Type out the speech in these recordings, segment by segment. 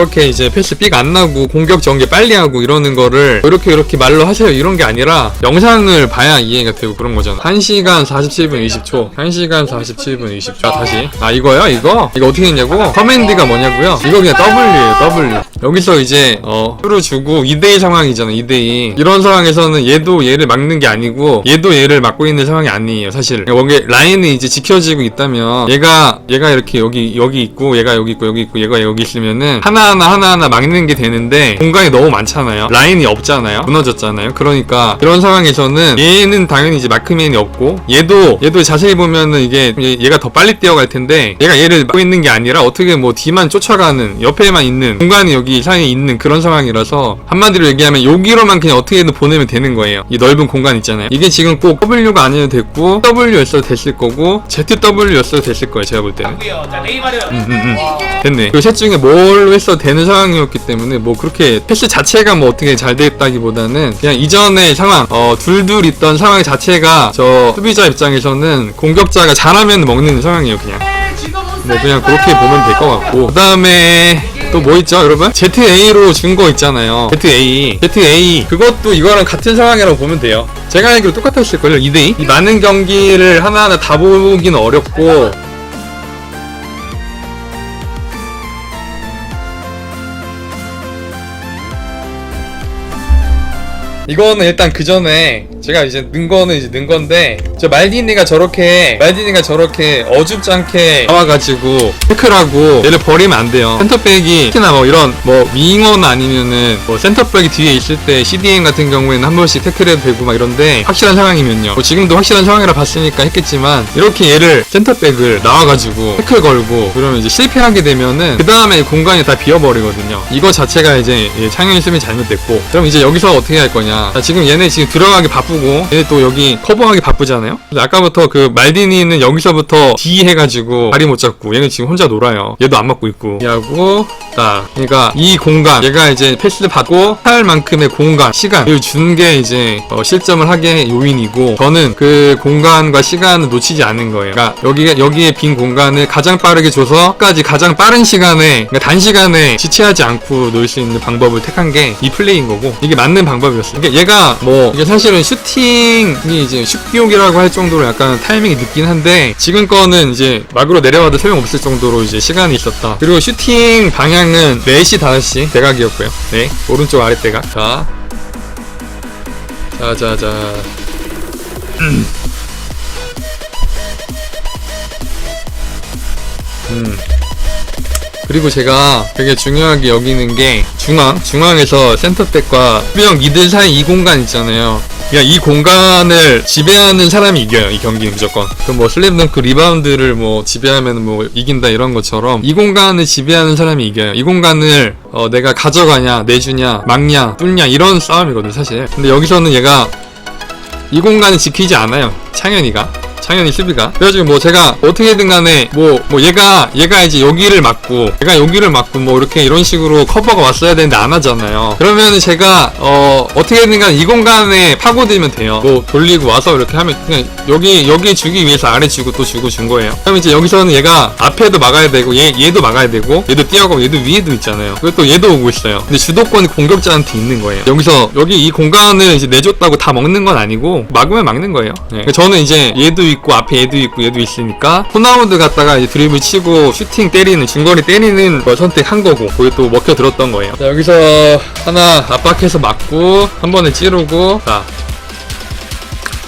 그렇게 이제 패스 삑안 나고 공격 전개 빨리 하고 이러는 거를 이렇게 이렇게 말로 하세요. 이런 게 아니라 영상을 봐야 이해가 되고 그런 거잖아. 1시간 47분 20초. 1시간 47분 20초. 아 다시. 아 이거요? 이거? 이거 어떻게 했냐고? 커맨드가 뭐냐고요? 이거 그냥 W예요 W 여기서 이제 어 수를 주고 2대2 상황이잖아 2대2 이런 상황에서는 얘도 얘를 막는 게 아니고 얘도 얘를 막고 있는 상황이 아니에요 사실. 여기 라인이 이제 지켜지고 있다면 얘가 얘가 이렇게 여기 여기 있고 얘가 여기 있고 여기 있고 얘가 여기 있으면은 하나하나 하나하나 막는 게 되는데 공간이 너무 많잖아요. 라인이 없잖아요. 무너졌잖아요. 그러니까 이런 상황에서는 얘는 당연히 이제 마크맨이 없고 얘도 얘도 자세히 보면은 이게 얘- 얘가 더 빨리 뛰어갈 텐데 얘가 얘를 막고 있는 게 아니라 어떻게 뭐 D만 쫓아가는 옆에만 있는 공간이 여기 사이에 있는 그런 상황이라서 한마디로 얘기하면 여기로만 그냥 어떻게든 보내면 되는 거예요 이 넓은 공간 있잖아요 이게 지금 꼭 W가 아니어도 됐고 W였어도 됐을 거고 ZW였어도 됐을 거예요 제가 볼 때는 고요 자 네이마르. 음, 음, 음. 됐네. 그 셋 중에 뭘 했어도 되는 상황이었기 때문에 뭐 그렇게 패스 자체가 뭐 어떻게 잘 됐다기보다는 그냥 이전의 상황, 어, 둘둘 있던 상황 자체가 저 수비자 입장에서는 공격자가 잘하면 먹는 상황이에요, 그냥. 뭐 그냥 그렇게 보면 될 것 같고 그 다음에 또 뭐 있죠 여러분? ZA로 준 거 있잖아요. ZA ZA 그것도 이거랑 같은 상황이라고 보면 돼요. 제가 알기로 똑같았을걸요 2대2 이 많은 경기를 하나하나 다 보기는 어렵고. 이거는 일단 그 전에 제가 이제 는 거는 이제 는 건데 저 말디니가 저렇게 말디니가 저렇게 어줍지 않게 나와가지고 태클하고 얘를 버리면 안 돼요. 센터백이 특히나 뭐 이런 뭐 윙어나 아니면은 뭐 센터백이 뒤에 있을 때 CDM 같은 경우에는 한 번씩 태클해도 되고 막 이런데 확실한 상황이면요. 뭐 지금도 확실한 상황이라 봤으니까 했겠지만 이렇게 얘를 센터백을 나와가지고 태클 걸고 그러면 이제 실패하게 되면은 그 다음에 공간이 다 비어버리거든요. 이거 자체가 이제 예, 창현이 수비 잘못됐고. 그럼 이제 여기서 어떻게 할 거냐. 자, 지금 얘네 지금 들어가기 바쁘고 얘네 또 여기 커버하기 바쁘잖아요? 아까부터 그 말디니는 여기서부터 D 해가지고 다리 못 잡고 얘는 지금 혼자 놀아요. 얘도 안 맞고 있고. 하고 딱 그러니까 이 공간 얘가 이제 패스를 받고 할 만큼의 공간 시간. 이걸 준게 이제 어, 실점을 하게 요인이고 저는 그 공간과 시간을 놓치지 않는 거예요. 그러니까 여기 여기에 빈 공간을 가장 빠르게 줘서 까지 가장 빠른 시간에 그러니까 단시간에 지체하지 않고 놓을 수 있는 방법을 택한 게 이 플레이인 거고 이게 맞는 방법이었어요. 이게 얘가 뭐 이게 사실은 슈 팅이 이제 슛기용이라고 할 정도로 약간 타이밍이 늦긴 한데 지금 거는 이제 막으로 내려와도 소용없을 정도로 이제 시간이 있었다. 그리고 슈팅 방향은 4시 5시 대각이었고요. 네 오른쪽 아래 대각. 자 자자자. 음. 그리고 제가 되게 중요하게 여기는 게 중앙, 중앙에서 센터백과 수비형 미들 사이 이 공간 있잖아요. 그러니까 이 공간을 지배하는 사람이 이겨요. 이 경기는 무조건. 그뭐 슬램덩크 리바운드를 뭐 지배하면 뭐 이긴다 이런 것처럼 이 공간을 지배하는 사람이 이겨요. 이 공간을 어, 내가 가져가냐, 내주냐, 막냐, 뚫냐 이런 싸움이거든 사실. 근데 여기서는 얘가 이 공간을 지키지 않아요. 창현이가. 창현이 수비가. 그래가지고 뭐 제가 어떻게든 간에 뭐, 뭐 얘가, 얘가 이제 여기를 막고, 얘가 여기를 막고 뭐 이렇게 이런 식으로 커버가 왔어야 되는데 안 하잖아요. 그러면은 제가, 어, 어떻게든 간에 이 공간에 파고들면 돼요. 뭐 돌리고 와서 이렇게 하면 그냥 여기, 여기 주기 위해서 아래 주고 또 주고 준 거예요. 그럼 이제 여기서는 얘가 앞에도 막아야 되고, 얘, 얘도 막아야 되고, 얘도 뛰어가고, 얘도 위에도 있잖아요. 그리고 또 얘도 오고 있어요. 근데 주도권이 공격자한테 있는 거예요. 여기서, 여기 이 공간을 이제 내줬다고 다 먹는 건 아니고, 막으면 막는 거예요. 네. 저는 이제 얘도 있고, 앞에 얘도 있고, 얘도 있으니까, 홈라운드 갔다가 이제 드리블 치고, 슈팅 때리는, 중거리 때리는 걸 선택한 거고, 거기 또 먹혀 들었던 거예요. 자, 여기서 하나 압박해서 맞고, 한 번에 찌르고, 자,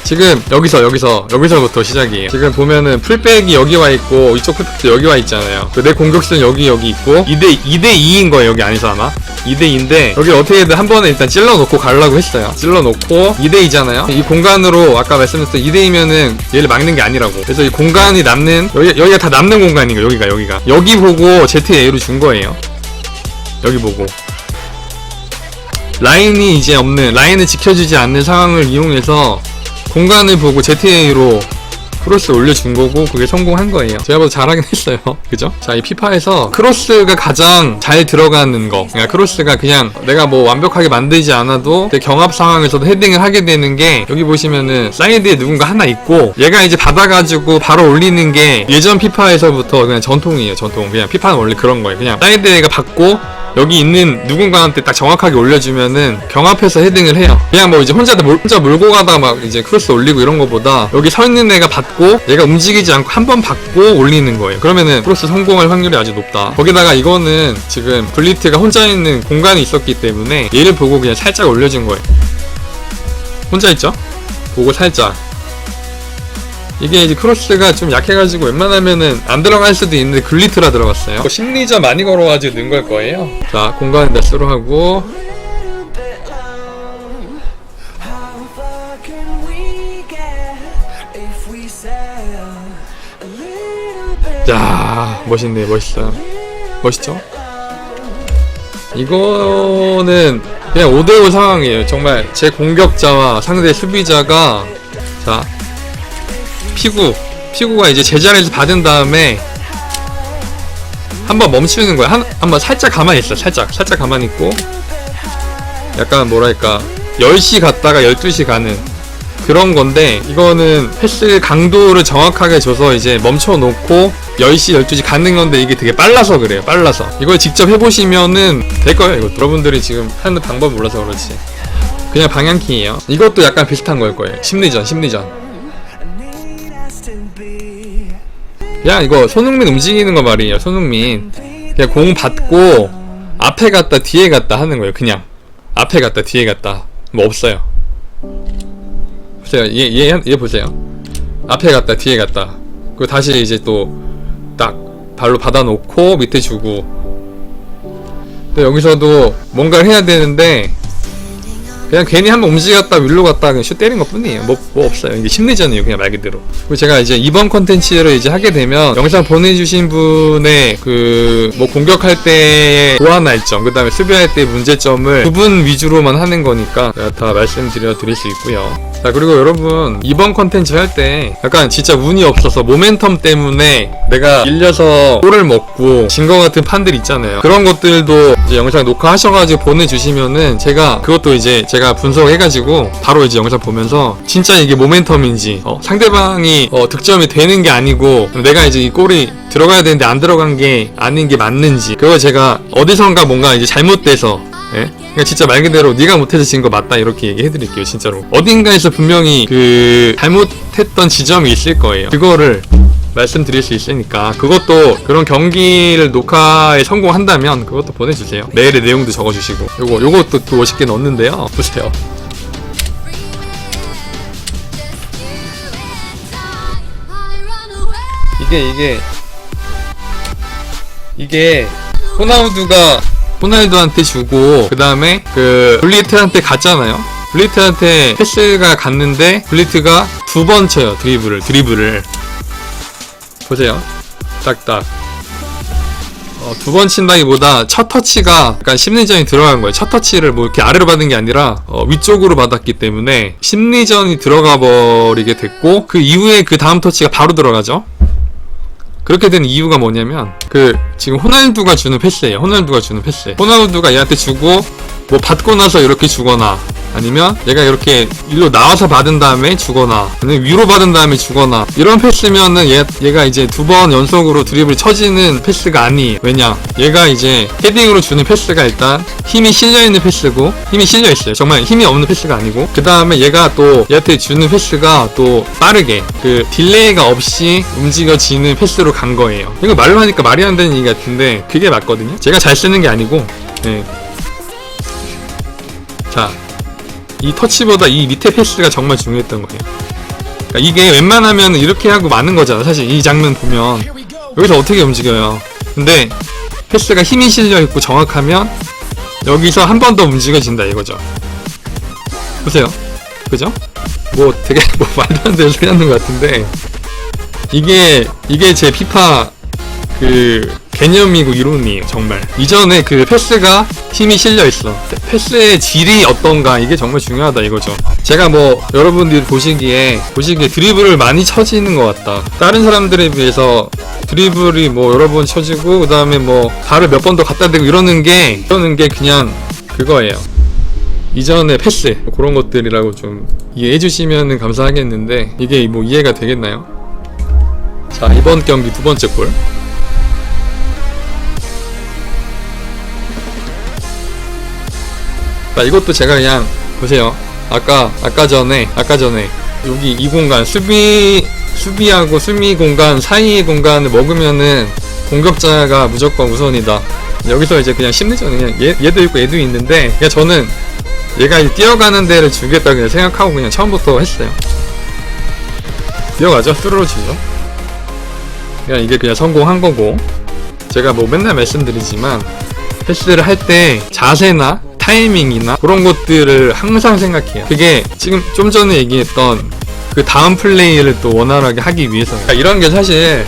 지금 여기서 여기서 여기서부터 시작이에요. 지금 보면은 풀백이 여기 와 있고 이쪽 풀백도 여기 와 있잖아요. 그내 공격수는 여기 여기 있고 2대 2대 2인 거예요 여기 안에서 아마 2대 2인데 여기 어떻게든 한 번에 일단 찔러 놓고 가려고 했어요. 찔러 놓고 2대 2잖아요. 이 공간으로 아까 말씀드렸듯이 2대 2면은 얘를 막는 게 아니라고. 그래서 이 공간이 남는 여기 여기가 다 남는 공간인 거예요. 여기가 여기가 여기 보고 ZA로 준 거예요. 여기 보고. 라인이 이제 없는 라인을 지켜주지 않는 상황을 이용해서 공간을 보고 ZA로 크로스 올려준 거고 그게 성공한 거예요. 제가 봐도 잘하긴 했어요. 그죠? 자, 이 피파에서 크로스가 가장 잘 들어가는 거. 그러니까 크로스가 그냥 내가 뭐 완벽하게 만들지 않아도 내 경합 상황에서도 헤딩을 하게 되는 게 여기 보시면은 사이드에 누군가 하나 있고 얘가 이제 받아가지고 바로 올리는 게 예전 피파에서부터 그냥 전통이에요. 전통. 그냥 피파는 원래 그런 거예요. 그냥 사이드가 받고 여기 있는 누군가한테 딱 정확하게 올려주면은 경합해서 헤딩을 해요. 그냥 뭐 이제 혼자 몰, 혼자 몰고 가다 막 이제 크로스 올리고 이런 거보다 여기 서 있는 애가 받고 얘가 움직이지 않고 한 번 받고 올리는 거예요. 그러면은 크로스 성공할 확률이 아주 높다. 거기다가 이거는 지금 블리트가 혼자 있는 공간이 있었기 때문에 얘를 보고 그냥 살짝 올려준 거예요. 혼자 있죠? 보고 살짝. 이게 이제 크로스가 좀 약해가지고 웬만하면은 안 들어갈 수도 있는데 글리트라 들어갔어요. 심리전 많이 걸어가지고 넣은 걸 거예요. 자, 공간을 넷으로 하고? 자, 멋있네, 멋있어. 멋있죠? 이거는 그냥 5대5 상황이에요. 정말 제 공격자와 상대 수비자가 자 피구 피구가 이제 제자리에서 받은 다음에 한번 멈추는 거야. 한 한번 살짝 가만히 있어. 살짝. 살짝 가만히 있고. 약간 뭐랄까 10시 갔다가 12시 가는 그런 건데 이거는 패스 강도를 정확하게 줘서 이제 멈춰 놓고 10시 12시 가는 건데 이게 되게 빨라서 그래요 빨라서. 이걸 직접 해보시면은 될 거예요. 이거 여러분들이 지금 하는 방법 몰라서 그렇지. 그냥 방향키예요. 이것도 약간 비슷한 걸 거예요. 심리전 심리전 그냥 이거 손흥민 움직이는 거 말이에요 손흥민. 그냥 공 받고 앞에 갔다 뒤에 갔다 하는 거예요 그냥. 앞에 갔다 뒤에 갔다. 뭐 없어요. 보세요 얘, 얘, 얘 보세요. 앞에 갔다 뒤에 갔다. 그리고 다시 이제 또 딱 발로 받아놓고 밑에 주고. 여기서도 뭔가를 해야 되는데 그냥 괜히 한번 움직였다 위로 갔다 그냥 슛 때린 것 뿐이에요. 뭐, 뭐 없어요. 이게 심리전이에요. 그냥 말 그대로. 그리고 제가 이제 이번 컨텐츠를 이제 하게 되면 영상 보내주신 분의 그 뭐 공격할 때의 보완 할 점, 그 다음에 수비할 때 문제점을 부분 위주로만 하는 거니까 다 말씀드려 드릴 수 있고요. 자, 그리고 여러분 이번 컨텐츠 할 때 약간 진짜 운이 없어서 모멘텀 때문에 내가 밀려서 골을 먹고 진 거 같은 판들 있잖아요. 그런 것들도 이제 영상 녹화하셔가지고 보내주시면은 제가 그것도 이제 제가 분석해가지고 바로 이제 영상 보면서 진짜 이게 모멘텀인지 어, 상대방이 어, 득점이 되는 게 아니고 내가 이제 이 골이 들어가야 되는데 안 들어간 게 아닌 게 맞는지 그걸 제가 어디선가 뭔가 이제 잘못돼서 예? 그러니까 진짜 말 그대로 네가 못해서 진거 맞다 이렇게 얘기해드릴게요 진짜로. 어딘가에서 분명히 그 잘못했던 지점이 있을 거예요. 그거를 말씀드릴 수 있으니까 그것도 그런 경기를 녹화에 성공한다면 그것도 보내주세요. 메일에 내용도 적어주시고. 요거 요것도 또 멋있게 넣었는데요. 보세요. 이게 이게 이게 호나우두가 호날두한테 주고 그 다음에 그 블리트한테 갔잖아요. 블리트한테 패스가 갔는데 블리트가 두 번 쳐요 드리블을 드리블을 보세요. 딱딱. 어, 두 번 친다기보다 첫 터치가 약간 심리전이 들어간 거예요. 첫 터치를 뭐 이렇게 아래로 받은 게 아니라 어, 위쪽으로 받았기 때문에 심리전이 들어가 버리게 됐고 그 이후에 그 다음 터치가 바로 들어가죠. 그렇게 된 이유가 뭐냐면 그 지금 호날두가 주는 패스예요. 호날두가 주는 패스. 호날두가 얘한테 주고 뭐 받고 나서 이렇게 주거나 아니면 얘가 이렇게 일로 나와서 받은 다음에 주거나 아니면 위로 받은 다음에 주거나 이런 패스면은 얘, 얘가 이제 두 번 연속으로 드립을 쳐지는 패스가 아니에요. 왜냐? 얘가 이제 헤딩으로 주는 패스가 일단 힘이 실려있는 패스고 힘이 실려있어요. 정말 힘이 없는 패스가 아니고 그 다음에 얘가 또 얘한테 주는 패스가 또 빠르게 그 딜레이가 없이 움직여지는 패스로 간 거예요. 이거 말로 하니까 말이 안 되는 얘기 같은데 그게 맞거든요. 제가 잘 쓰는 게 아니고 네. 자, 이 터치보다 이 밑에 패스가 정말 중요했던 거예요. 그러니까 이게 웬만하면 이렇게 하고 마는 거잖아. 사실 이 장면 보면 여기서 어떻게 움직여요. 근데 패스가 힘이 실려 있고 정확하면 여기서 한 번 더 움직여진다 이거죠. 보세요. 그죠? 뭐 되게 뭐 말도 안 되는 소리 하는 것 같은데 이게 이게 제 피파 그 개념이고 이론이에요 정말. 이전에 그 패스가 힘이 실려 있어. 패스의 질이 어떤가 이게 정말 중요하다 이거죠. 제가 뭐 여러분들이 보시기에 보시기에 드리블을 많이 쳐지는 것 같다. 다른 사람들에 비해서 드리블이 뭐 여러 번 쳐지고 그 다음에 뭐 발을 몇 번 더 갖다 대고 이러는 게 이러는 게 그냥 그거예요. 이전의 패스. 그런 것들이라고 좀 이해해 주시면 감사하겠는데 이게 뭐 이해가 되겠나요? 자 이번 경기 두 번째 골 자, 이것도 제가 그냥 보세요. 아까 아까 전에 아까 전에 여기 이 공간 수비 수비하고 수미 공간 사이의 공간을 먹으면은 공격자가 무조건 우선이다. 여기서 이제 그냥 심리전 그냥 얘, 얘도 있고 얘도 있는데 그냥 저는 얘가 뛰어가는 데를 주겠다 그냥 생각하고 그냥 처음부터 했어요. 뛰어가죠. 뚫어주죠. 그냥 이게 그냥 성공한 거고 제가 뭐 맨날 말씀드리지만 패스를 할 때 자세나 타이밍이나 그런 것들을 항상 생각해요. 그게 지금 좀 전에 얘기했던 그 다음 플레이를 또 원활하게 하기 위해서. 그러니까 이런 게 사실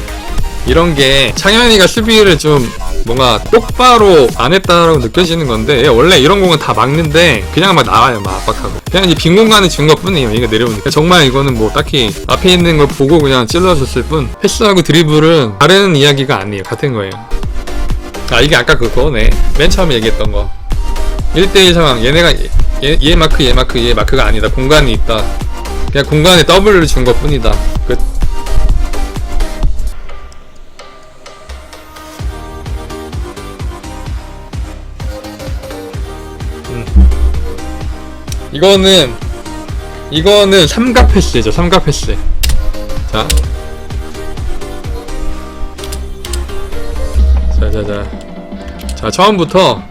이런 게 창현이가 수비를 좀 뭔가 똑바로 안 했다라고 느껴지는 건데 얘 원래 이런 공은 다 막는데 그냥 막 나와요 막 압박하고. 그냥 이제 빈 공간을 준것 뿐이에요 얘가 내려오니까 정말 이거는 뭐 딱히 앞에 있는 걸 보고 그냥 찔러줬을 뿐 패스하고 드리블은 다른 이야기가 아니에요 같은 거예요. 아 이게 아까 그거네. 맨 처음에 얘기했던 거 1대1 상황. 얘네가 얘, 얘 마크 얘 마크 얘 마크가 아니다. 공간이 있다. 그냥 공간에 W를 준 것 뿐이다. 끝. 이거는 이거는 삼각 패스죠. 삼각 패스. 자. 자자자. 자 처음부터 처음부터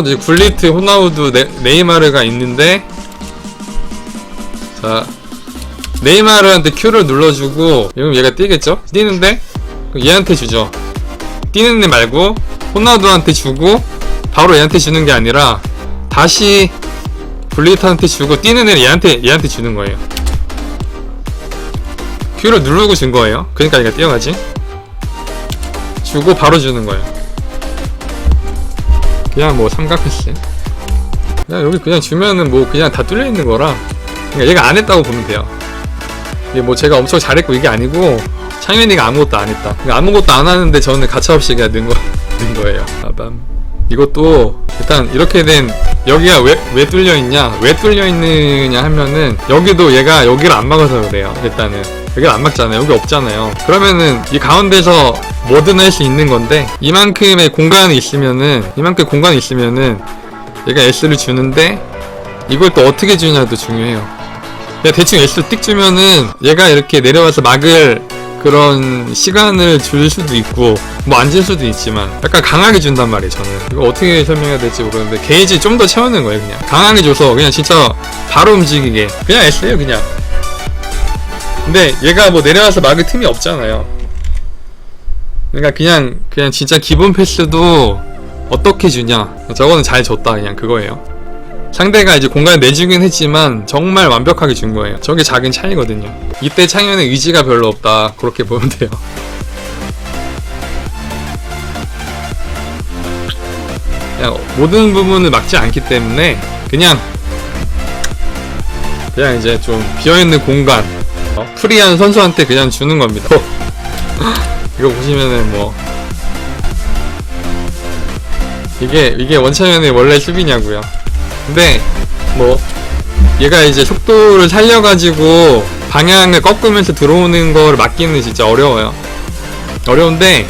이제 굴리트 호나우두 네, 네이마르가 있는데 자 네이마르한테 Q를 눌러주고 그럼 얘가 뛰겠죠 뛰는데 얘한테 주죠 뛰는 애 말고 호나우두한테 주고 바로 얘한테 주는 게 아니라 다시 블리트한테 주고 뛰는 애를 얘한테 얘한테 주는 거예요. Q를 누르고 준 거예요. 그러니까 얘가 뛰어가지. 주고 바로 주는 거예요. 그냥 뭐 삼각 패스. 그냥 여기 그냥 주면은 뭐 그냥 다 뚫려 있는 거라. 그러니까 얘가 안 했다고 보면 돼요. 이게 뭐 제가 엄청 잘했고 이게 아니고 창현이가 아무것도 안 했다. 그러니까 아무것도 안 하는데 저는 가차없이 그냥 는 거, 는 거예요. 빠밤. 이것도 일단 이렇게 된 여기가 왜, 왜 뚫려 있냐 왜 뚫려 있느냐 하면은 여기도 얘가 여기를 안 막아서 그래요 일단은 여기를 안 막잖아요. 여기 없잖아요. 그러면은 이 가운데서 뭐든 할 수 있는 건데 이만큼의 공간이 있으면은 이만큼 공간이 있으면은 얘가 S를 주는데 이걸 또 어떻게 주냐도 중요해요. 그냥 대충 S 띡 주면은 얘가 이렇게 내려와서 막을 그런 시간을 줄 수도 있고 뭐 안 줄 수도 있지만 약간 강하게 준단 말이에요 저는. 이거 어떻게 설명해야 될지 모르는데 게이지 좀 더 채우는 거예요 그냥. 강하게 줘서 그냥 진짜 바로 움직이게. 그냥 S예요 그냥 근데 얘가 뭐 내려와서 막을 틈이 없잖아요 그러니까 그냥 그냥 진짜 기본 패스도 어떻게 주냐 저거는 잘 줬다 그냥 그거예요 상대가 이제 공간을 내주긴 했지만 정말 완벽하게 준 거예요. 저게 작은 차이거든요. 이때 창현의 의지가 별로 없다. 그렇게 보면 돼요. 그냥 모든 부분을 막지 않기 때문에 그냥 그냥 이제 좀 비어있는 공간 어, 프리한 선수한테 그냥 주는 겁니다. 이거 보시면은 뭐 이게 이게 원창현의 원래 수비냐고요. 근데 뭐 얘가 이제 속도를 살려가지고 방향을 꺾으면서 들어오는 거를 막기는 진짜 어려워요. 어려운데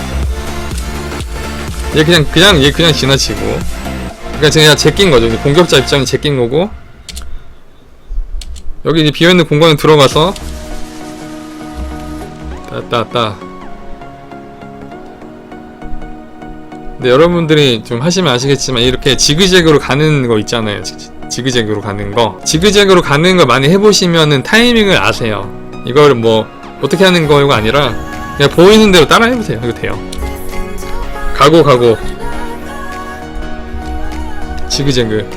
얘 그냥 그냥 얘 그냥 지나치고 그러니까 제가 제낀 거죠. 공격자 입장이 제낀 거고 여기 이제 비어 있는 공간에 들어가서 따따따 근데 여러분들이 좀 하시면 아시겠지만 이렇게 지그재그로 가는 거 있잖아요. 지- 지그재그로 가는 거. 지그재그로 가는 거 많이 해보시면은 타이밍을 아세요. 이걸 뭐 어떻게 하는 거가 아니라 그냥 보이는 대로 따라 해보세요. 이거 돼요. 가고 가고 지그재그.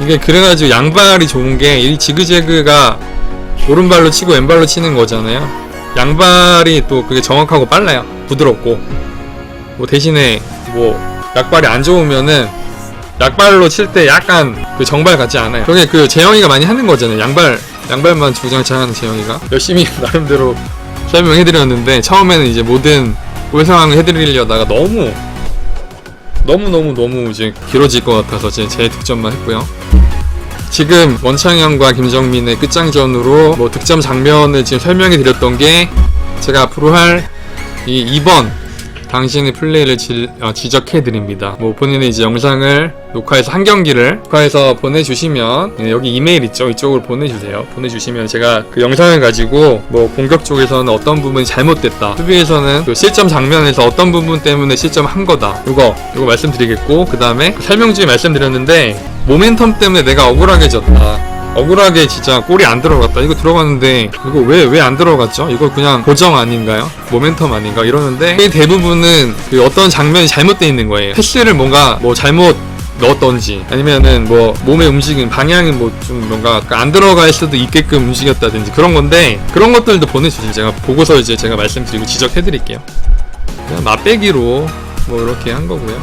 이게 그래가지고 양발이 좋은 게 이 지그재그가 오른발로 치고 왼발로 치는 거잖아요. 양발이 또 그게 정확하고 빨라요. 부드럽고. 뭐 대신에 뭐 약발이 안 좋으면은 약발로 칠 때 약간 그 정발 같지 않아요. 그게 그 재영이가 많이 하는 거잖아요. 양발 양발만 주장창 하는 재영이가 열심히 나름대로 설명해드렸는데 처음에는 이제 모든 볼 상황을 해드리려다가 너무 너무 너무 너무 이제 길어질 것 같아서 제, 제 득점만 했고요. 지금 원창현과 김정민의 끝장전으로 뭐 득점 장면을 지금 설명해 드렸던 게 제가 앞으로 할 이 2번 당신의 플레이를 지, 적해 드립니다. 뭐 본인의 이제 영상을 녹화해서 한 경기를 녹화해서 보내주시면 예, 여기 이메일 있죠 이쪽으로 보내주세요. 보내주시면 제가 그 영상을 가지고 뭐 공격 쪽에서는 어떤 부분이 잘못됐다. 수비에서는 그 실점 장면에서 어떤 부분 때문에 실점한 거다. 이거 이거 말씀드리겠고 그 다음에 설명 중에 말씀드렸는데 모멘텀 때문에 내가 억울하게 졌다. 억울하게 진짜 골이 안 들어갔다. 이거 들어갔는데 이거 왜 왜 안 들어갔죠? 이거 그냥 고정 아닌가요? 모멘텀 아닌가? 이러는데 대부분은 그 어떤 장면이 잘못되어 있는 거예요. 패스를 뭔가 뭐 잘못 넣었던지 아니면은 뭐 몸의 움직임 방향이 뭐 좀 뭔가 안 들어갈 수도 있게끔 움직였다든지 그런 건데 그런 것들도 보내주세요. 제가 보고서 이제 제가 말씀드리고 지적해드릴게요. 그냥 맛배기로 뭐 이렇게 한 거고요.